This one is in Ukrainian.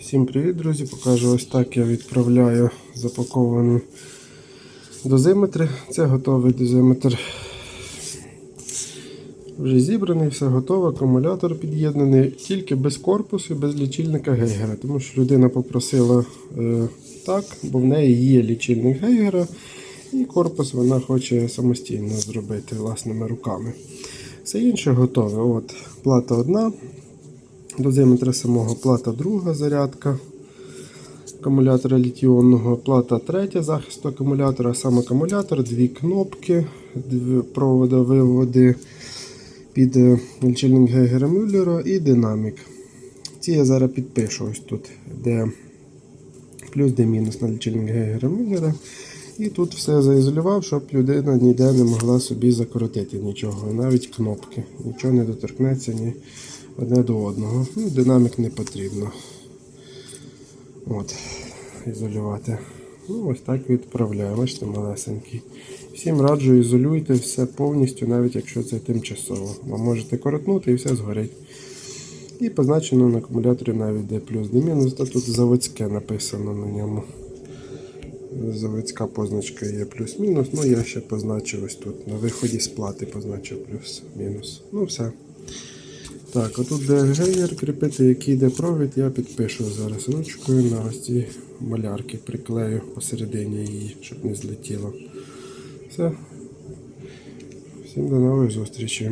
Всім привіт, друзі! Покажу ось так я відправляю запаковані дозиметри. Це готовий дозиметр. Вже зібраний, все готово, акумулятор під'єднаний, тільки без корпусу, без лічильника Гейгера. Тому що людина попросила е, так, бо в неї є лічильник Гейгера, і корпус вона хоче самостійно зробити власними руками. Все інше готове. От, плата одна, дозиметра самого плата друга зарядка акумулятора літіонного, плата третя захисту акумулятора, сам акумулятор, дві кнопки, дві проводи виводи під е, лічильник Гейгера Мюллера і динамік. Ці я зараз підпишу ось тут, де плюс, де мінус на лічильник Гейгера Мюллера. І тут все заізолював, щоб людина ніде не могла собі закоротити нічого, навіть кнопки. Нічого не доторкнеться ні одне до одного. Ну, Динамік не потрібно. От, ізолювати. Ну, ось так відправляю. Бачите, малесенький. Всім раджу, ізолюйте все повністю, навіть якщо це тимчасово. Ви можете коротнути і все згорить. І позначено на акумуляторі навіть де плюс, де мінус, та тут заводське написано на ньому. Заводська позначка є плюс-мінус. Ну я ще позначив ось тут. На виході з плати позначив плюс-мінус. Ну все. Так, отут де кріпити, який йде провід, я підпишу зараз ручкою на ось ці малярки, приклею посередині її, щоб не злетіло. Все. Всім до нових зустрічей.